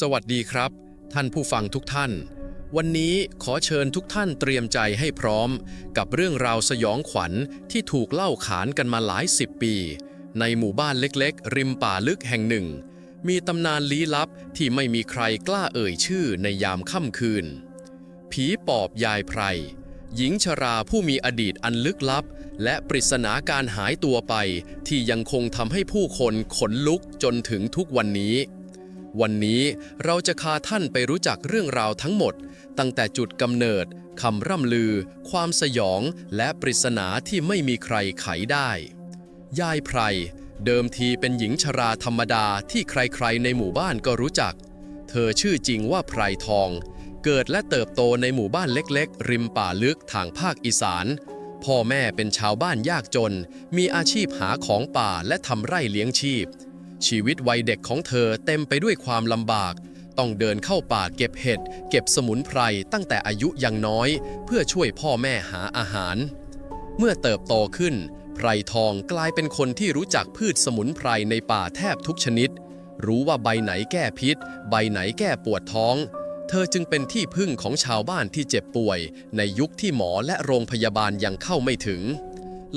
สวัสดีครับ ท่านผู้ฟังทุกท่าน วันนี้ขอเชิญทุกท่านเตรียมใจให้พร้อม กับเรื่องราวสยองขวัญที่ถูกเล่าขานกันมาหลายสิบปี ในหมู่บ้านเล็กๆ ริมป่าลึกแห่งหนึ่ง มีตำนานลี้ลับที่ไม่มีใครกล้าเอ่ยชื่อในยามค่ำคืน ผีปอบยายไพร หญิงชราผู้มีอดีตอันลึกลับ และปริศนาการหายตัวไปที่ยังคงทำให้ผู้คนขนลุกจนถึงทุกวันนี้ วันนี้เราจะพาท่านไปรู้จักเรื่องราวทั้งหมด ตั้งแต่จุดกำเนิดคำร่ำลือ ความสยอง และปริศนาที่ไม่มีใครไขได้ ยายไพร เดิมทีเป็นหญิงชราธรรมดาที่ใครๆ ในหมู่บ้านก็รู้จัก เธอชื่อจริงว่าไพรทอง เกิดและเติบโตในหมู่บ้านเล็กๆ ริมป่าลึกทางภาคอีสาน พ่อแม่เป็นชาวบ้านยากจน มีอาชีพหาของป่าและทำไร่เลี้ยงชีพ ชีวิตวัยเด็กของเธอเต็มไปด้วยความลำบาก ต้องเดินเข้าป่าเก็บเห็ด เก็บสมุนไพรตั้งแต่อายุยังน้อย เพื่อช่วยพ่อแม่หาอาหาร เมื่อเติบโตขึ้น ไพรทองกลายเป็นคนที่รู้จักพืชสมุนไพรในป่าแทบทุกชนิด รู้ว่าใบไหนแก้พิษ ใบไหนแก้ปวดท้อง เธอจึงเป็นที่พึ่งของชาวบ้านที่เจ็บป่วย ในยุคที่หมอและโรงพยาบาลยังเข้าไม่ถึง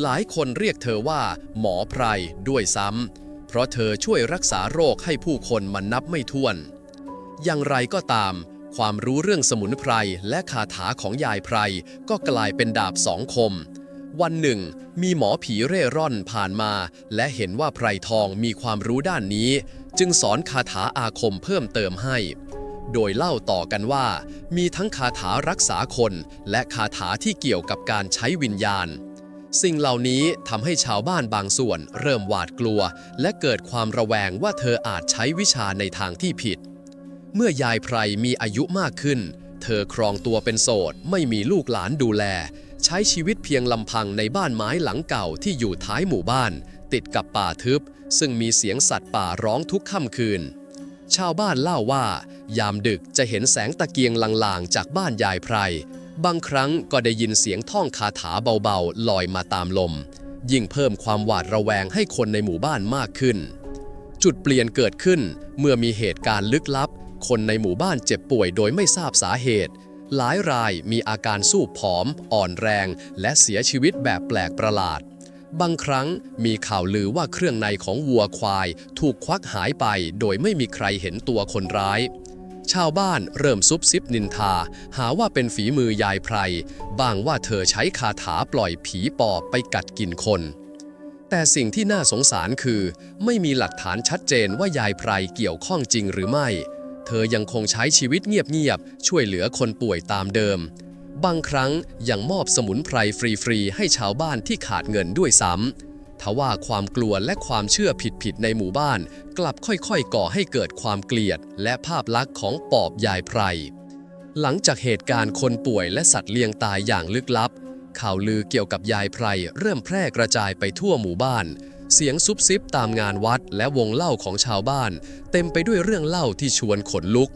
หลายคนเรียกเธอว่า หมอไพรด้วยซ้ำ ราะเธอช่วยรักษาโรคให้ผู้คนมันนับไม่ถ้วน อย่างไรก็ตาม ความรู้เรื่องสมุนไพรและคาถาของยายไพรก็กลายเป็นดาบสองคม วันหนึ่ง มีหมอผีเร่ร่อนผ่านมา และเห็นว่าไพรทองมีความรู้ด้านนี้ จึงสอนคาถาอาคมเพิ่มเติมให้ โดยเล่าต่อกันว่า มีทั้งคาถารักษาคน และคาถาที่เกี่ยวกับการใช้วิญญาณ สิ่งเหล่านี้ทำให้ชาวบ้านบางส่วน เริ่มหวาดกลัว และเกิดความระแวงว่าเธออาจใช้วิชาในทางที่ผิด เมื่อยายไพรมีอายุมากขึ้น เธอครองตัวเป็นโสด ไม่มีลูกหลานดูแล ใช้ชีวิตเพียงลำพังในบ้านไม้หลังเก่าที่อยู่ท้ายหมู่บ้าน ติดกับป่าทึบ ซึ่งมีเสียงสัตว์ป่าร้องทุกค่ำคืน ชาวบ้านเล่าว่า ยามดึกจะเห็นแสงตะเกียงลางๆ จากบ้านยายไพร บางครั้งก็ได้ยินเสียงท่องคาถาเบาๆ ลอยมาตามลม ยิ่งเพิ่มความหวาดระแวงให้คนในหมู่บ้านมากขึ้น จุดเปลี่ยนเกิดขึ้นเมื่อมีเหตุการณ์ลึกลับ คนในหมู่บ้านเจ็บป่วยโดยไม่ทราบสาเหตุ หลายรายมีอาการสู้ผอม อ่อนแรง และเสียชีวิตแบบแปลกประหลาด บางครั้งมีข่าวลือว่าเครื่องในของวัวควาย ถูกควักหายไปโดยไม่มีใครเห็นตัวคนร้าย ชาวบ้านเริ่มซุบซิบนินทา หาว่าเป็นฝีมือยายไพรบ้างว่าเธอใช้คาถาปล่อยผีปอบไปกัดกินคน แต่สิ่งที่น่าสงสารคือ ไม่มีหลักฐานชัดเจนว่ายายไพรเกี่ยวข้องจริงหรือไม่ เธอยังคงใช้ชีวิตเงียบๆช่วยเหลือคนป่วยตามเดิม บางครั้งยังมอบสมุนไพรฟรีๆให้ชาวบ้านที่ขาดเงินด้วยซ้ำ ทว่าความกลัวและความเชื่อผิดๆในหมู่บ้าน กลับค่อยๆ ก่อให้เกิดความเกลียด และภาพลักษณ์ของปอบยายไพร หลังจากเหตุการณ์คนป่วยและสัตว์เลี้ยงตายอย่างลึกลับ ข่าวลือเกี่ยวกับยายไพร เริ่มแพร่กระจายไปทั่วหมู่บ้าน เสียงซุบซิบตามงานวัดและวงเล่าของชาวบ้าน เต็มไปด้วยเรื่องเล่าที่ชวนขนลุก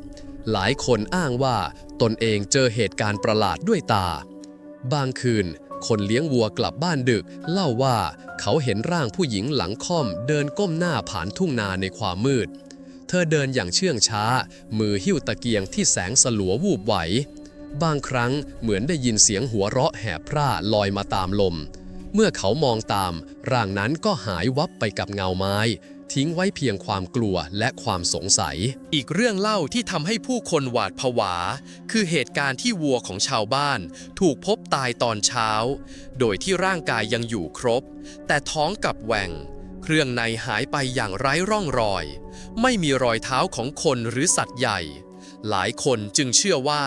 หลายคนอ้างว่าตนเองเจอเหตุการณ์ประหลาดด้วยตา บางคืน คนเลี้ยงวัวกลับบ้านดึก เล่าว่าเขาเห็นร่างผู้หญิงหลังค่อม เดินก้มหน้าผ่านทุ่งนาในความมืด เธอเดินอย่างเชื่องช้า มือหิ้วตะเกียงที่แสงสลัววูบไหว บางครั้งเหมือนได้ยินเสียงหัวเราะแหบพร่าลอยมาตามลม เมื่อเขามองตาม ร่างนั้นก็หายวับไปกับเงาไม้ ทิ้งไว้เพียงความกลัวและความสงสัย อีกเรื่องเล่าที่ทำให้ผู้คนหวาดผวา คือเหตุการณ์ที่วัวของชาวบ้าน ถูกพบตายตอนเช้า โดยที่ร่างกายยังอยู่ครบ แต่ท้องกลับแหว่ง เครื่องในหายไปอย่างไร้ร่องรอย ไม่มีรอยเท้าของคนหรือสัตว์ใหญ่หลายคนจึงเชื่อว่า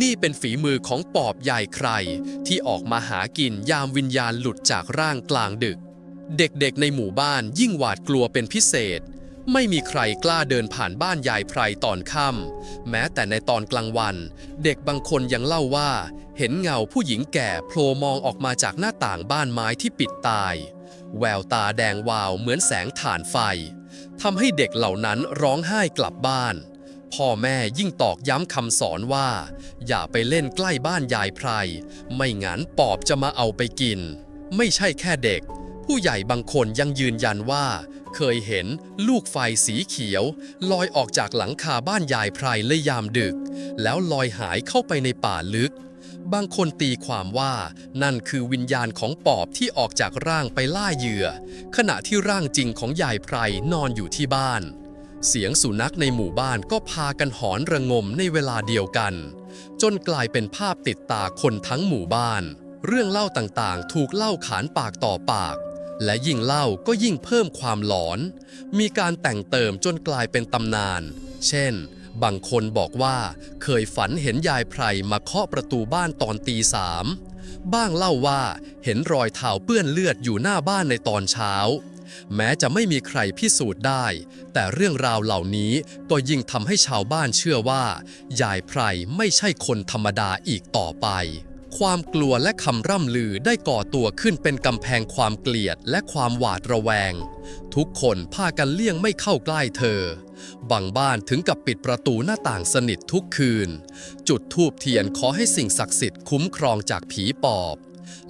นี่เป็นฝีมือของปอบใหญ่ใคร ที่ออกมาหากินยามวิญญาณหลุดจากร่างกลางดึก เด็กๆในหมู่บ้านยิ่งหวาดกลัวเป็นพิเศษ ไม่มีใครกล้าเดินผ่านบ้านยายไพรตอนค่ำแม้แต่ในตอนกลางวัน เด็กบางคนยังเล่าว่า เห็นเงาผู้หญิงแก่โผล่มองออกมาจากหน้าต่างบ้านไม้ที่ปิดตาย แววตาแดงวาวเหมือนแสงถ่านไฟทำให้เด็กเหล่านั้นร้องไห้กลับบ้าน พ่อแม่ยิ่งตอกย้ำคำสอนว่า อย่าไปเล่นใกล้บ้านยายไพร ไม่งั้นปอบจะมาเอาไปกิน ไม่ใช่แค่เด็ก ผู้ใหญ่บางคนยังยืนยันว่า เคยเห็นลูกไฟสีเขียว ลอยออกจากหลังคาบ้านยายไพรเลยยามดึก แล้วลอยหายเข้าไปในป่าลึก บางคนตีความว่านั่นคือวิญญาณของปอบที่ออกจากร่างไปล่าเหยื่อ ขณะที่ร่างจริงของยายไพรนอนอยู่ที่บ้าน เสียงสุนัขในหมู่บ้านก็พากันหอนระงมในเวลาเดียวกัน จนกลายเป็นภาพติดตาคนทั้งหมู่บ้าน เรื่องเล่าต่างๆ ถูกเล่าขานปากต่อปาก และยิ่งเล่าก็ยิ่งเพิ่มความหลอน มีการแต่งเติมจนกลายเป็นตำนาน เช่น บางคนบอกว่าเคยฝันเห็นยายไพรมาเคาะประตูบ้านตอนตีสามบ้างเล่าว่าเห็นรอยเท้าเปื้อนเลือดอยู่หน้าบ้านในตอนเช้า แม้จะไม่มีใครพิสูจน์ได้ แต่เรื่องราวเหล่านี้ก็ยิ่งทำให้ชาวบ้านเชื่อว่า ยายไพรไม่ใช่คนธรรมดาอีกต่อไป ความกลัวและคำร่ำลือได้ก่อตัวขึ้นเป็นกำแพงความเกลียดและความหวาดระแวง ทุกคนพากันเลี่ยงไม่เข้าใกล้เธอ บางบ้านถึงกับปิดประตูหน้าต่างสนิททุกคืน จุดธูปเทียนขอให้สิ่งศักดิ์สิทธิ์คุ้มครองจากผีปอบ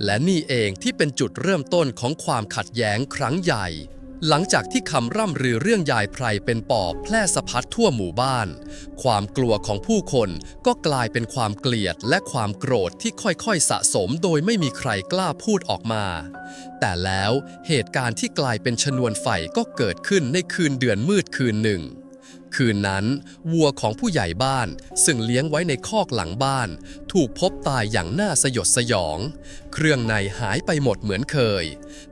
และนี่เองที่เป็นจุดเริ่มต้นของความขัดแย้งครั้งใหญ่ หลังจากที่คำร่ำรือเรื่องยายไพรเป็นปอบแพร่สะพัดทั่วหมู่บ้าน ความกลัวของผู้คนก็กลายเป็นความเกลียดและความโกรธที่ค่อยๆสะสมโดยไม่มีใครกล้าพูดออกมา แต่แล้วเหตุการณ์ที่กลายเป็นชนวนไฟก็เกิดขึ้นในคืนเดือนมืดคืนหนึ่ง คืนนั้น วัวของผู้ใหญ่บ้าน ซึ่งเลี้ยงไว้ในคอกหลังบ้าน ถูกพบตายอย่างน่าสยดสยอง เครื่องในหายไปหมดเหมือนเคย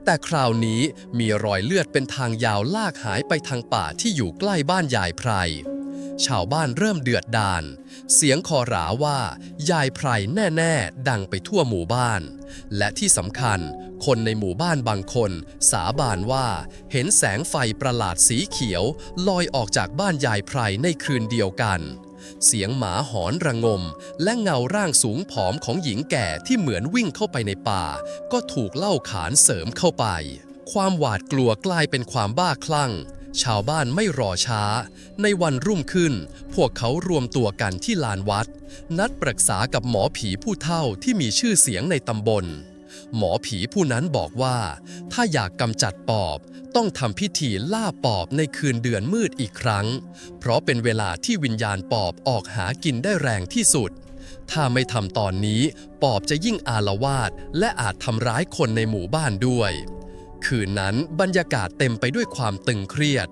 แต่คราวนี้มีรอยเลือดเป็นทางยาวลากหายไปทางป่าที่อยู่ใกล้บ้านยายไพร ชาวบ้านเริ่มเดือดดาลเสียงคอราว่า ยายไพรแน่ๆ ดังไปทั่วหมู่บ้าน และที่สำคัญ คนในหมู่บ้านบางคน สาบานว่า เห็นแสงไฟประหลาดสีเขียว ลอยออกจากบ้านยายไพรในคืนเดียวกันเสียงหมาหอนระงม และเงาร่างสูงผอมของหญิงแก่ที่เหมือนวิ่งเข้าไปในป่า ก็ถูกเล่าขานเสริมเข้าไป ความหวาดกลัวกลายเป็นความบ้าคลั่ง ชาวบ้านไม่รอช้า ในวันรุ่งขึ้น พวกเขารวมตัวกันที่ลานวัด นัดปรึกษากับหมอผีผู้เฒ่าที่มีชื่อเสียงในตำบล หมอผีผู้นั้นบอกว่า ถ้าอยากกำจัดปอบ ต้องทำพิธีล่าปอบในคืนเดือนมืดอีกครั้ง เพราะเป็นเวลาที่วิญญาณปอบออกหากินได้แรงที่สุด ถ้าไม่ทำตอนนี้ ปอบจะยิ่งอาละวาด และอาจทำร้ายคนในหมู่บ้านด้วย คืนนั้นบรรยากาศเต็มไปด้วยความตึงเครียด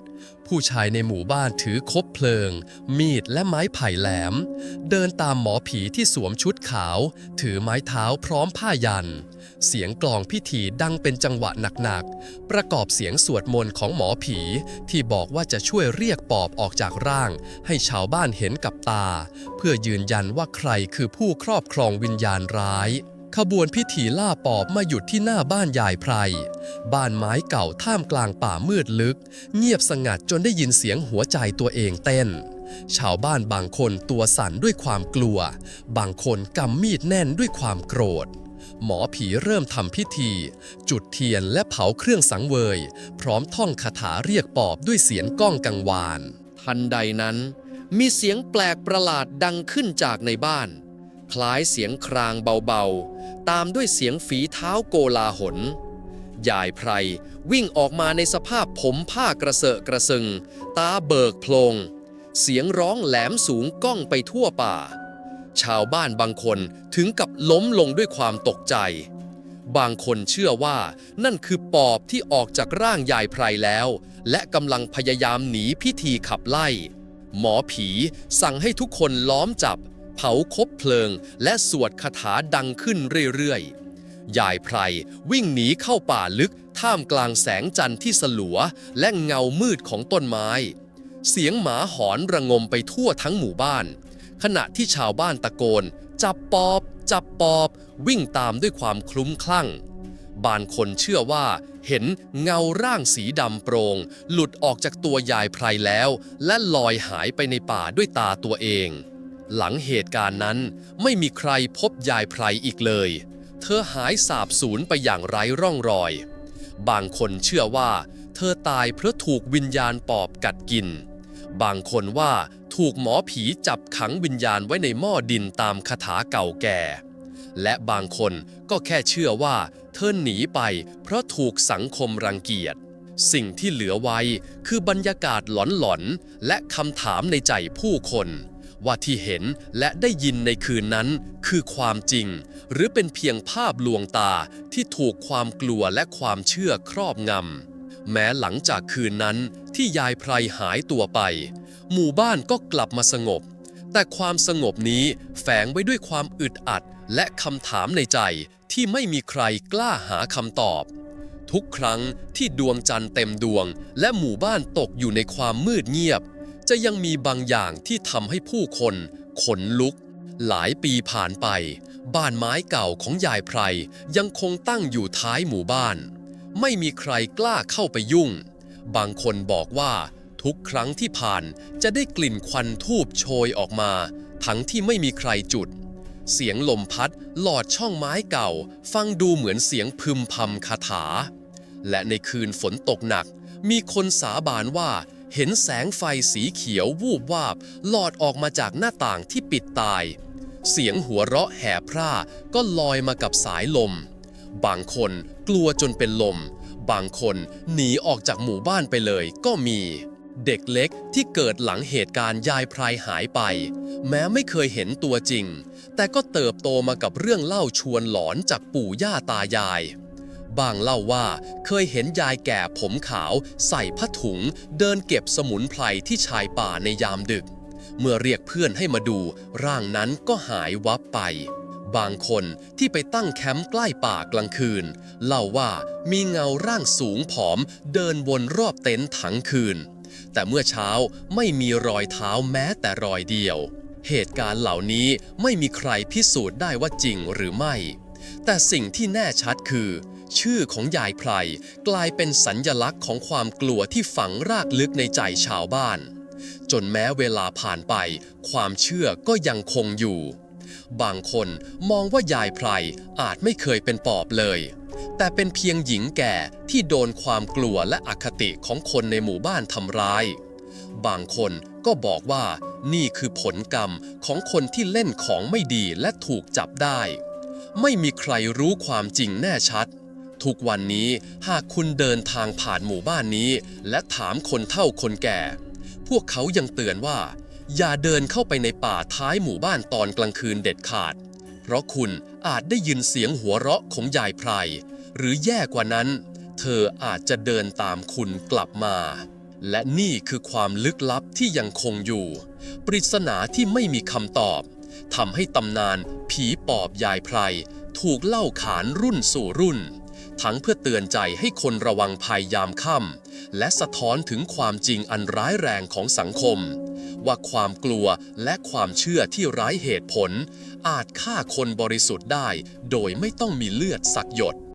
ผู้ชายในหมู่บ้านถือคบเพลิง มีดและไม้ไผ่แหลม เดินตามหมอผีที่สวมชุดขาว ถือไม้เท้าพร้อมผ้ายัน เสียงกลองพิธีดังเป็นจังหวะหนักๆ ประกอบเสียงสวดมนต์ของหมอผี ที่บอกว่าจะช่วยเรียกปอบออกจากร่าง ให้ชาวบ้านเห็นกับตา เพื่อยืนยันว่าใครคือผู้ครอบครองวิญญาณร้าย ขบวนพิธีล่าปอบมาหยุดที่หน้าบ้านยายไพร บ้านไม้เก่าท่ามกลางป่ามืดลึก เงียบสงัดจนได้ยินเสียงหัวใจตัวเองเต้น ชาวบ้านบางคนตัวสั่นด้วยความกลัว บางคนกำมีดแน่นด้วยความโกรธ หมอผีเริ่มทำพิธี จุดเทียนและเผาเครื่องสังเวย พร้อมท่องคาถาเรียกปอบด้วยเสียงก้องกังวาน ทันใดนั้น มีเสียงแปลกประหลาดดังขึ้นจากในบ้าน คล้ายเสียงครางเบาๆ ตามด้วยเสียงฝีเท้าโกลาหลยายไพรวิ่งออกมาในสภาพผมผ้ากระเสอะกระซึง ตาเบิกโพลง เสียงร้องแหลมสูงก้องไปทั่วป่า ชาวบ้านบางคนถึงกับล้มลงด้วยความตกใจ บางคนเชื่อว่านั่นคือปอบที่ออกจากร่างยายไพรแล้ว และกำลังพยายามหนีพิธีขับไล่ หมอผีสั่งให้ทุกคนล้อมจับ เผาคบเพลิง และสวดคาถาดังขึ้นเรื่อยๆ ยายไพรวิ่งหนีเข้าป่าลึกท่ามกลางแสงจันทร์ที่สลัว และเงามืดของต้นไม้ เสียงหมาหอนระงมไปทั่วทั้งหมู่บ้าน ขณะที่ชาวบ้านตะโกน จับปอบ จับปอบ วิ่งตามด้วยความคลุ้มคลั่ง บางคนเชื่อว่าเห็นเงาร่างสีดำโปรงหลุดออกจากตัวยายไพรแล้ว และลอยหายไปในป่าด้วยตาตัวเอง หลังเหตุการณ์นั้นไม่มีใครพบยายไพรอีกเลย เธอหายสาบสูญไปอย่างไร้ร่องรอย บางคนเชื่อว่า เธอตายเพราะถูกวิญญาณปอบกัดกิน บางคนว่าถูกหมอผีจับขังวิญญาณไว้ในหม้อดินตามคาถาเก่าแก่ และบางคนก็แค่เชื่อว่า เธอหนีไปเพราะถูกสังคมรังเกียจ สิ่งที่เหลือไว้คือบรรยากาศหลอนๆและคำถามในใจผู้คน ว่าที่เห็นและได้ยินในคืนนั้นคือความจริง หรือเป็นเพียงภาพลวงตาที่ถูกความกลัวและความเชื่อครอบงำ แม้หลังจากคืนนั้นที่ยายไพรหายตัวไป หมู่บ้านก็กลับมาสงบ แต่ความสงบนี้แฝงไว้ด้วยความอึดอัดและคำถามในใจที่ไม่มีใครกล้าหาคำตอบ ทุกครั้งที่ดวงจันทร์เต็มดวง และหมู่บ้านตกอยู่ในความมืดเงียบ จะยังมีบางอย่างที่ทำให้ผู้คนขนลุก หลายปีผ่านไป บ้านไม้เก่าของยายไพรยังคงตั้งอยู่ท้ายหมู่บ้าน ไม่มีใครกล้าเข้าไปยุ่ง บางคนบอกว่าทุกครั้งที่ผ่านจะได้กลิ่นควันทูบโชยออกมา ทั้งที่ไม่มีใครจุด เสียงลมพัดหลอดช่องไม้เก่า ฟังดูเหมือนเสียงพึมพำคาถา และในคืนฝนตกหนัก มีคนสาบานว่า เห็นแสงไฟสีเขียววูบวาบหลอดออกมาจากหน้าต่างที่ปิดตาย เสียงหัวเราะแห่พร่าก็ลอยมากับสายลม บางคนกลัวจนเป็นลม บางคนหนีออกจากหมู่บ้านไปเลยก็มี เด็กเล็กที่เกิดหลังเหตุการณ์ยายพรายหายไป แม้ไม่เคยเห็นตัวจริง แต่ก็เติบโตมากับเรื่องเล่าชวนหลอนจากปู่ย่าตายาย บางเล่าว่าเคยเห็นยายแก่ผมขาว ใส่ผ้าถุง เดินเก็บสมุนไพรที่ชายป่าในยามดึก เมื่อเรียกเพื่อนให้มาดู ร่างนั้นก็หายวับไป บางคนที่ไปตั้งแคมป์ใกล้ป่ากลางคืน เล่าว่ามีเงาร่างสูงผอม เดินวนรอบเต็นท์ทั้งคืน แต่เมื่อเช้าไม่มีรอยเท้าแม้แต่รอยเดียว เหตุการณ์เหล่านี้ไม่มีใครพิสูจน์ได้ว่าจริงหรือไม่แต่สิ่งที่แน่ชัดคือ ชื่อของยายไพรกลายเป็นสัญญลักษณ์ของความกลัวที่ฝังรากลึกในใจชาวบ้าน จนแม้เวลาผ่านไป ความเชื่อก็ยังคงอยู่ บางคนมองว่ายายไพรอาจไม่เคยเป็นปอบเลย แต่เป็นเพียงหญิงแก่ที่โดนความกลัวและอคติของคนในหมู่บ้านทำร้าย บางคนก็บอกว่านี่คือผลกรรมของคนที่เล่นของไม่ดีและถูกจับได้ ไม่มีใครรู้ความจริงแน่ชัด ทุกวันนี้หากคุณเดินทางผ่านหมู่บ้านนี้ และถามคนเฒ่าคนแก่ พวกเขายังเตือนว่า อย่าเดินเข้าไปในป่าท้ายหมู่บ้านตอนกลางคืนเด็ดขาด เพราะคุณอาจได้ยินเสียงหัวเราะของยายไพรหรือแย่กว่านั้น เธออาจจะเดินตามคุณกลับมา และนี่คือความลึกลับที่ยังคงอยู่ ปริศนาที่ไม่มีคำตอบทำให้ตำนานผีปอบยายไพรถูกเล่าขานรุ่นสู่รุ่น ทั้งเพื่อเตือนใจให้คนระวังภัยยามค่ำและสะท้อนถึงความจริงอันร้ายแรงของสังคม ว่าความกลัวและความเชื่อที่ไร้เหตุผล อาจฆ่าคนบริสุทธิ์ได้ โดยไม่ต้องมีเลือดสักหยด